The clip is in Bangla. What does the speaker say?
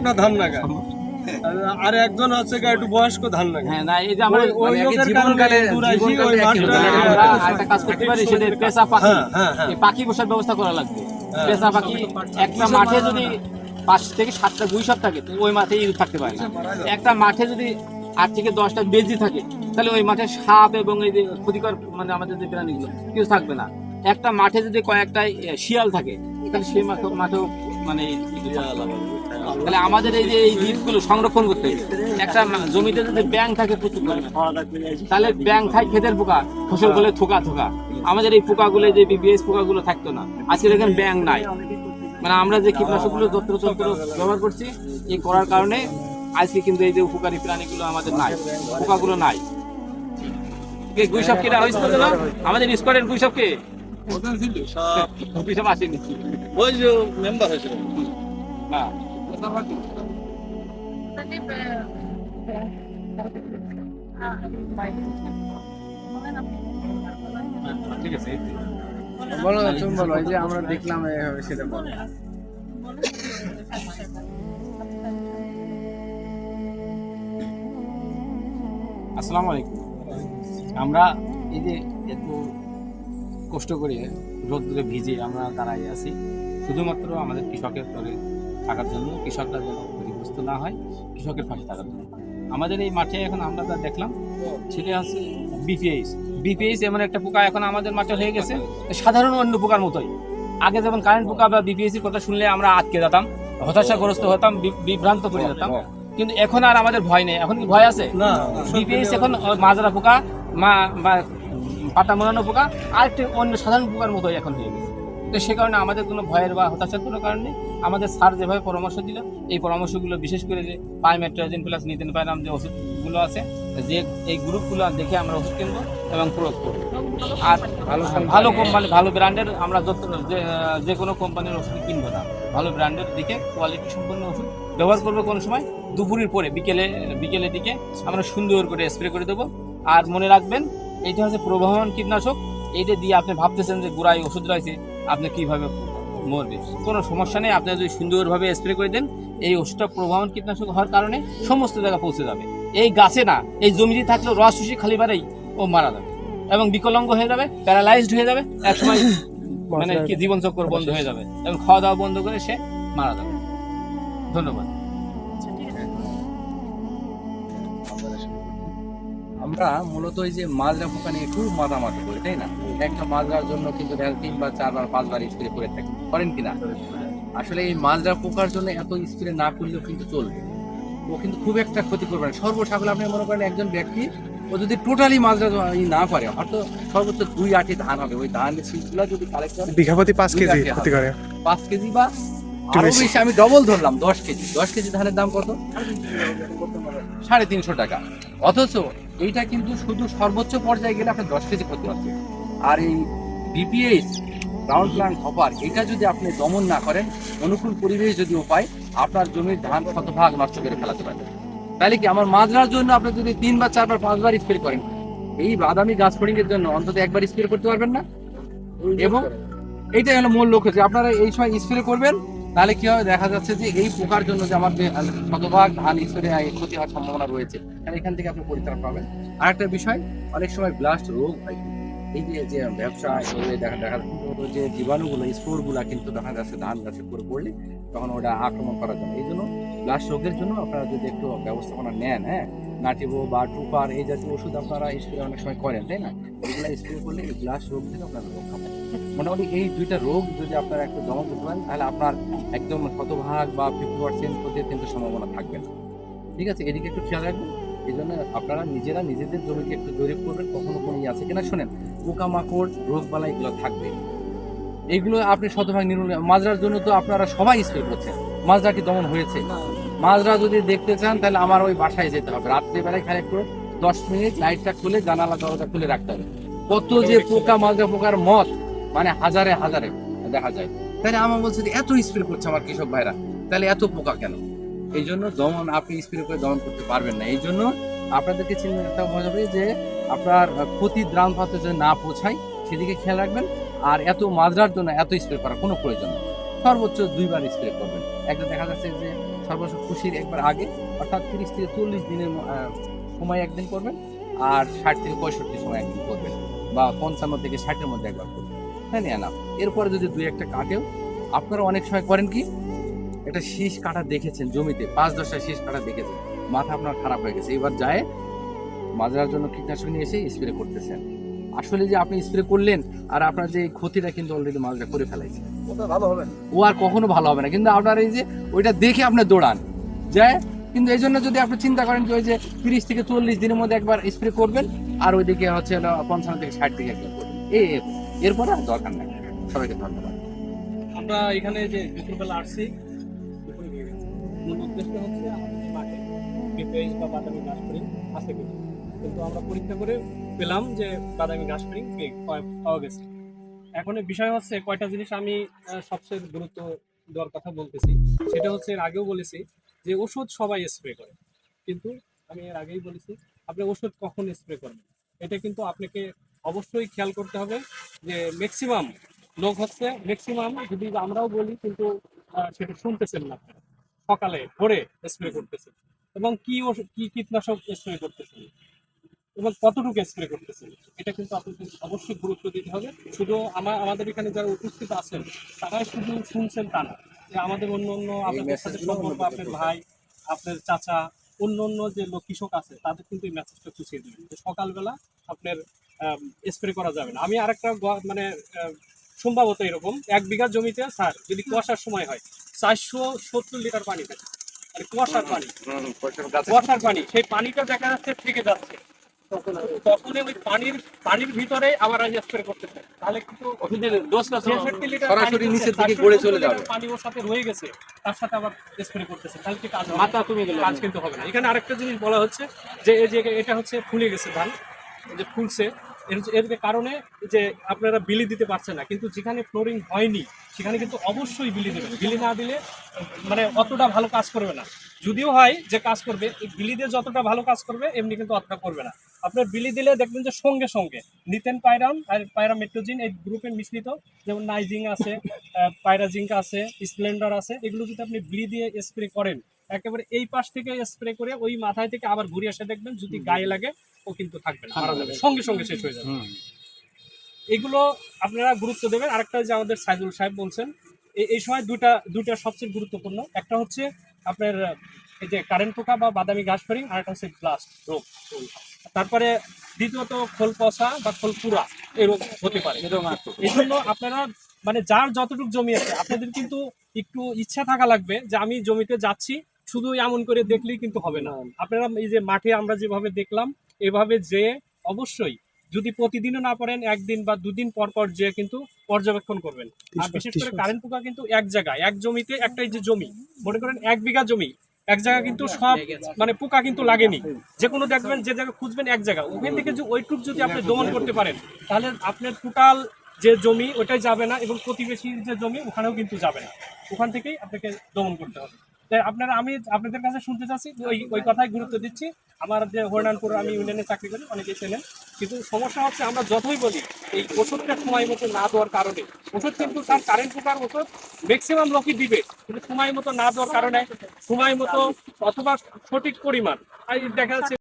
না ধান নাগা আর একজন আছে একটু বয়স্ক ধান হ্যাঁ না এই যে আমরা ওই- ওই মানে লোকের জীবনকালে কারণে দূর আইছি, জীবনকালে ওই একই মাঠটা- হতো। আমরা একটা কাজ করতে পারি সেটা পেশা পাখি। হ্যাঁ, হ্যাঁ, হ্যাঁ। এই পাখি বসার ব্যবস্থা করা লাগবে। পেশা পাখি একটা মাঠে যদি পাঁচ থেকে সাতটা গুইসব থাকে ওই মাঠে ইঁদুর থাকতে পারে না। একটা মাঠে যদি আট থেকে দশটা বেজি থাকে তাহলে ওই মাঠে সাপ এবং এই যে ক্ষতিকর মানে আমাদের যে প্রাণীগুলো কিছু থাকবে না। একটা মাঠে যদি কয়েকটা শিয়াল থাকে তাহলে সেই মাঠে মাঠেও মানে। তাহলে আমাদের এই যে এই জিনিসগুলো সংরক্ষণ করতে হবে। একটা জমিতে যদি ব্যাং থাকে প্রচুর পরিমাণে তাহলে ব্যাং খায় ক্ষেতের পোকা ফসল বলে থোকা থোকা। আমাদের এই পোকাগুলো যে বিবিএস পোকাগুলো থাকতো না। আজকে দেখেন ব্যাং নাই। মানে আমরা যে কীটনাশকগুলো যত্র তন্ত্র ব্যবহার করছি এই করার কারণে আজকে কিন্তু এই যে উপকারী প্রাণীগুলো আমাদের নাই। পোকাগুলো নাই। গুইসব কেটা হয়েছিল না? আমাদের স্কোয়াডের গুইসব কে? গুইসব আসেনি। ওই যে মেম্বার হয়েছিল। না ঠিক আছে বলো তুমি বলো এই যে আমরা দেখলাম সেটা বলো। আসসালামু আলাইকুম। আমরা এই যে এত কষ্ট করে রোদ্দুরে ভিজে আমরা দাঁড়াই আছি শুধুমাত্র আমাদের কৃষকের তরে। থাকার জন্য কৃষকরা যেন ক্ষতিগ্রস্ত না হয় কৃষকের পাশে থাকার জন্য। আমাদের এই মাঠে এখন আমরা যা দেখলাম সেটা হচ্ছে বিপিএইচ বিপিএইচ এমন একটা পোকা এখন আমাদের মাঠে হয়ে গেছে সাধারণ অন্য পোকার মতোই। আগে যেমন কারেন্ট পোকা বা বিপিএসির কথা শুনলে আমরা আটকে যেতাম হতাশাগ্রস্ত হতাম বিভ্রান্ত করে যেতাম। কিন্তু এখন আর আমাদের ভয় নেই। এখন কি ভয় আছে? বিপিএস এখন মাজরা পোকা মা বা পাতা মোড়ানো পোকা আর একটি অন্য সাধারণ পোকার মতোই এখন হয়ে গেছে। তো সে কারণে আমাদের কোনো ভয়ের বা হতাশার কোনো কারণ নেই। আমাদের স্যার যেভাবে পরামর্শ দিল এই পরামর্শগুলো বিশেষ করে যে পাইমেট্রোজেন প্লাস নিতেন পাইরাম যে ওষুধগুলো আছে যে এই গ্রুপগুলো দেখে আমরা ওষুধ কিনবো এবং প্রয়োগ করব। আর ভালো ভালো কোম্পানি ভালো ব্র্যান্ডের আমরা যত যে কোনো কোম্পানির ওষুধ কিনবো না। ভালো ব্র্যান্ডের দিকে কোয়ালিটি সম্পন্ন ওষুধ ব্যবহার করব কোনো সময়। দুপুরের পরে বিকেলে বিকেলের দিকে আমরা সুন্দর করে স্প্রে করে দেবো। আর মনে রাখবেন এইটা হচ্ছে প্রবাহমান কীটনাশক। এইটা দিয়ে আপনি ভাবতেছেন যে গোড়ায় ওষুধ রয়েছে আপনি কীভাবে মরবে? কোনো সমস্যা নেই আপনি যদি সুন্দরভাবে স্প্রে করে দেন এই ওষুধটা প্রভাবন কীটনাশক হওয়ার কারণে সমস্ত জায়গায় পৌঁছে যাবে। এই গাছে না এই জমিতে থাকলে রস শুষি খালি বারেই ও মারা যাবে এবং বিকলঙ্গ হয়ে যাবে প্যারালাইজড হয়ে যাবে একসময় মানে কি জীবনচক্র বন্ধ হয়ে যাবে এবং খাওয়া দাওয়া বন্ধ করে সে মারা যাবে। ধন্যবাদ। আমরা মূলত এই যে মাজরা পোকা নিয়ে খুব মাতামাতি করি তাই না? একটা মাজরার জন্য কিন্তু দেখা তিনবার চারবার পাঁচবার স্প্রে করে থাকি করেন কিনা আসলে এই মাজরা পোকার জন্য এত স্প্রে না করলেও কিন্তু চলবে। ও কিন্তু খুব একটা ক্ষতি করবে না। সর্বসাকুল আপনি মনে করেন একজন ব্যক্তি ও যদি টোটালি মাজরা ই না করে হয়তো সর্বোচ্চ দুই আটি ধান হবে। ওই ধানের শীতগুলো যদি কালেক্ট করে বিঘাপতি পাঁচ কেজি ক্ষতি করে। পাঁচ কেজি বা আরও বেশি। বেশি আমি ডবল ধরলাম দশ কেজি। দশ কেজি ধানের দাম কত? সাড়ে তিনশো টাকা। অথচ এইটা কিন্তু শুধু সর্বোচ্চ পর্যায়ে গেলে আপনার দশ কেজি ক্ষতি হচ্ছে। আর এই বিপিএইচ গ্রাউন্ড প্লান্ট হপার এটা যদি আপনি দমন না করেন অনুকূল পরিবেশ যদি উপায় আপনার জমির ধান শতভাগ নষ্ট করে ফেলাতে পারবে তাহলে কি আমার মাজরার জন্য আপনি যদি তিনবার চারবার পাঁচবার স্প্রে করেন এই বাদামি গাছ ফড়িং এর জন্য অন্তত একবার স্প্রে করতে পারবেন না? এবং এইটাই হলো মূল লক্ষ্য যে আপনারা এই সময় স্প্রে করবেন তাহলে কি হবে দেখা যাচ্ছে যে এই পোকার জন্য যে আমার শতভাগ ধান স্প্রে ক্ষতি হওয়ার সম্ভাবনা রয়েছে, তাহলে এখান থেকে আপনি পরিত্রাণ পাবেন। আর একটা বিষয়, অনেক সময় ব্লাস্ট রোগ হয় এই যে যে ব্যবসা দেখা দেখা যে জীবাণুগুলো স্পোরগুলো কিন্তু দেখা যাচ্ছে ধান গাছে পড়ে পড়লে তখন ওটা আক্রমণ করার জন্য। এই জন্য ব্লাস্ট রোগের জন্য আপনারা যদি একটু ব্যবস্থাপনা নেন হ্যাঁ নাটিভো বা টুপার এই জাতীয় ওষুধ আপনারা স্প্রে অনেক সময় করেন, তাই না? এগুলো স্প্রে করলে এই ব্লাস্ট রোগ থেকে আপনারা রক্ষা পাবেন। মোটামুটি এই দুইটা রোগ যদি আপনারা একটু দমন করতে পারেন, তাহলে আপনার একদম শতভাগ বা ফিফটি পার্সেন্ট ক্ষতির কিন্তু সম্ভাবনা থাকবে না। ঠিক আছে? এদিকে একটু খেয়াল রাখবেন, এই জন্য আপনারা নিজেরা নিজেদের জমিকে একটু জরিপ করবেন, কখনো কোনো ইয়ে আছে কিনা শোনেন। পোকামাকড়, রোগ বালা এগুলো থাকবে। এইগুলো আপনি শতভাগ নির্মূল মাজরার জন্য তো আপনারা সবাই স্প্রে করছেন। মাজরা কি দমন হয়েছে। মাজরা যদি দেখতে চান, তাহলে আমার ওই বাসায় যেতে হবে। রাত্রিবেলায় খালি একটু দশ মিনিট লাইটটা খুলে জানালা, দরজা খুলে রাখতে হবে। কত যে পোকা মাজরা পোকার মত মানে হাজারে হাজারে দেখা যায়। তাহলে আমার বলছে যে, এত স্প্রে করছে আমার কৃষক ভাইরা, তাহলে এত পোকা কেন? এই জন্য দমন, আপনি স্প্রে করে দমন করতে পারবেন না। এই জন্য আপনাদেরকে চিন্তা রাখতে হবে যে, আপনার ক্ষতি দ্রাণ পাতে যদি না পৌঁছায়, সেদিকে খেয়াল রাখবেন। আর এত মাজরার জন্য এত স্প্রে করার কোনো প্রয়োজন নেই। সর্বোচ্চ দুইবার স্প্রে করবেন। একটা দেখা যাচ্ছে যে সর্বোচ্চ খুশির একবার আগে, অর্থাৎ তিরিশ থেকে চল্লিশ দিনের সময় একদিন করবেন আর ষাট থেকে পঁয়ষট্টি সময় একদিন করবেন বা পঞ্চান্ন থেকে ষাটের মধ্যে একবার করবেন। হ্যাঁ নিয়ে না। এরপরে যদি দুই একটা কাটেও আপনারা অনেক সময় করেন কি? একটা শীষ কাটা দেখেছেন জমিতে, পাঁচ দশটা শীষ কাটা দেখেছেন। মাথা আপনার খারাপ হয়ে গেছে। এবার যায় মাজার জন্য কীটনাশক নিয়ে এসে স্প্রে করতেছেন। আসলে যে আপনি স্প্রে করলেন আর আপনার যে ক্ষতিটা কিন্তু অলরেডি মাজরা করে ফেলাইছে। ভালো হবে ও আর কখনো ভালো হবে না। কিন্তু আপনার এই যে ওইটা দেখে আপনি দৌড়ান। যায় কিন্তু এই জন্য যদি আপনি চিন্তা করেন যে ওই যে তিরিশ থেকে চল্লিশ দিনের মধ্যে একবার স্প্রে করবেন আর ওইদিকে হচ্ছে পঞ্চান্ন থেকে ষাট দিকে একবার করবেন। এই এরপরে আর দরকার নাই। সবাইকে ধন্যবাদ। আমরা এখানে যে দুপুরবেলা আসছি মূল উদ্দেশ্য হচ্ছে আমাদের মাঠে বিপিএইচ বা বাদামি স্প্রিং আছে কিনা কিন্তু আমরা পরীক্ষা করে পেলাম যে বাদামি ঘাস স্প্রিং পাওয়া গেছে। এখন বিষয় হচ্ছে কয়টা জিনিস আমি সবচেয়ে গুরুত্ব দেওয়ার কথা বলতেছি। সেটা হচ্ছে এর আগেও বলেছি যে ওষুধ সবাই স্প্রে করে। কিন্তু আমি এর আগেই বলেছি, আপনি ওষুধ কখন স্প্রে করবেন? এটা কিন্তু আপনাকে অবশ্যই খেয়াল করতে হবে যে ম্যাক্সিমাম লোক হচ্ছে ম্যাক্সিমাম যদি আমরাও বলি কিন্তু সেটা শুনতেছেন না সকালে ভোরে স্প্রে করতেছেন। এবং কি কি কীটনাশক স্প্রে করতেছেন? এবং কতটুকু স্প্রে করতেছেন? এটা কিন্তু আপনাকে অবশ্যই গুরুত্ব দিতে হবে। শুধু আমার আমাদের এখানে যারা উপস্থিত আছেন তারাই শুধু শুনছেন তা না। যে আমাদের অন্য অন্য আপনাদের সাথে সম্পর্ক আপনার ভাই আপনার চাচা অন্য অন্য যে লোক কৃষক আছে তাদের কিন্তু এই মেসেজটা খুঁচিয়ে দেবেন। যে সকালবেলা আপনার স্প্রে করা যাবে না। আমি আরেকটা মানে সম্ভবত এরকম। এক বিঘা জমিতে স্যার যদি কুয়াশার সময় হয় চারশো সত্তর লিটার পানি থাকে। আর কুয়াশার পানি। কুয়াশার পানি সেই পানিটা দেখা যাচ্ছে থেকে যাচ্ছে। তখন ওই পানির পানির ভিতরে আবার স্প্রে করতেছে তাহলে কিন্তু ওষুধের ডোজটা তো 63 লিটার সরাসরি নিচের দিকে গড়ে চলে যাবে। পানি ওর সাথে রয়ে গেছে তার সাথে আবার স্প্রে করতেছে তাহলে কি কাজ মাথা কমে গেল কাজ কিন্তু হবে না। এখানে আরেকটা জিনিস বলা হচ্ছে যে এই যে এটা হচ্ছে ফুলে গেছে ধান যে ফুলছে এর কারণে যে আপনারা বিলি দিতে পারছেন না। কিন্তু যেখানে ফ্লোরিং হয়নি, সেখানে কিন্তু অবশ্যই বিলি দেবেন। বিলি না দিলে মানে অতটা ভালো কাজ করবে না। যদিও হয় যে কাজ করবে বিলি দিয়ে যতটা ভালো কাজ করবে, এমনি কিন্তু অতটা করবে না। আপনার বিলি দিলে দেখবেন যে সঙ্গে সঙ্গে নিতেন পায়রাম, আর পাইরামেট্রোজিন এই গ্রুপের মিশ্রিত, যেমন নাইজিং আছে পায়রাজিঙ্ক আছে, স্প্লেন্ডার আছে, এগুলো যদি আপনি বিলি দিয়ে স্প্রে করেন একেবারে এই পাশ থেকে স্প্রে করে ওই মাথায় থেকে আবার ঘুরে এসে দেখবেন যদি গায়ে লাগে ও কিন্তু থাকবে না মারা যাবে। সঙ্গে সঙ্গে শেষ হয়ে যাবে। এগুলো আপনারা গুরুত্ব দেবেন। আরেকটা যে আমাদের সাইদুল সাহেব বলছেন এই সময় দুটা দুটা সবচেয়ে গুরুত্বপূর্ণ। একটা হচ্ছে আপনার এই যে কারেন্ট পোকা বা বাদামি ঘাস ফেরিং আর একটা হচ্ছে ব্লাস্ট রোগ। তারপরে দ্বিতীয়ত খোল পচা বা খোল পুরা এই রোগ হতে পারে। এই জন্য আপনারা মানে যার যতটুকু জমি আছে আপনাদের কিন্তু একটু ইচ্ছা থাকা লাগবে যে আমি জমিতে যাচ্ছি শুধু এমন করে দেখলেই কিন্তু হবে না। আপনারা এই যে মাঠে আমরা যেভাবে দেখলাম এভাবে যে অবশ্যই যদি প্রতিদিনও না পারেন একদিন বা দুদিন পর পর যে কিন্তু পর্যবেক্ষণ করবেন। আর বিশেষ করে কারেন্ট পোকা কিন্তু এক জায়গায় এক জমিতে একটাই যে জমি মনে করেন এক বিঘা জমি এক জায়গা কিন্তু সব মানে পোকা কিন্তু লাগেনি। যে কোনো দেখবেন যে জায়গা খুঁজবেন এক জায়গা। ওখান থেকে যে ওইটুক যদি আপনি দমন করতে পারেন তাহলে আপনার টোটাল যে জমি ওটাই যাবে না এবং প্রতিবেশীর যে জমি ওখানেও কিন্তু যাবে না। ওখান থেকেই আপনাকে দমন করতে হবে। আপনারা, আমি আপনাদের কাছে শুনতে চাচ্ছি ওই ওই কথাই গুরুত্ব দিচ্ছি। আমার যে হরিনানপুর, আমি ইউনিয়নে চাকরি করি, অনেকেই চেনেন। কিন্তু সমস্যা হচ্ছে, আমরা যতই বলি, এই ওষুধটা সময় মতো না দেওয়ার কারণে, ওষুধ কিন্তু তার কারেন্ট পোকার ওষুধ ম্যাক্সিমাম লোকই দিবে। কিন্তু সময় মতো না দেওয়ার কারণে, সময় মতো অথবা সঠিক পরিমাণ দেখা যাচ্ছে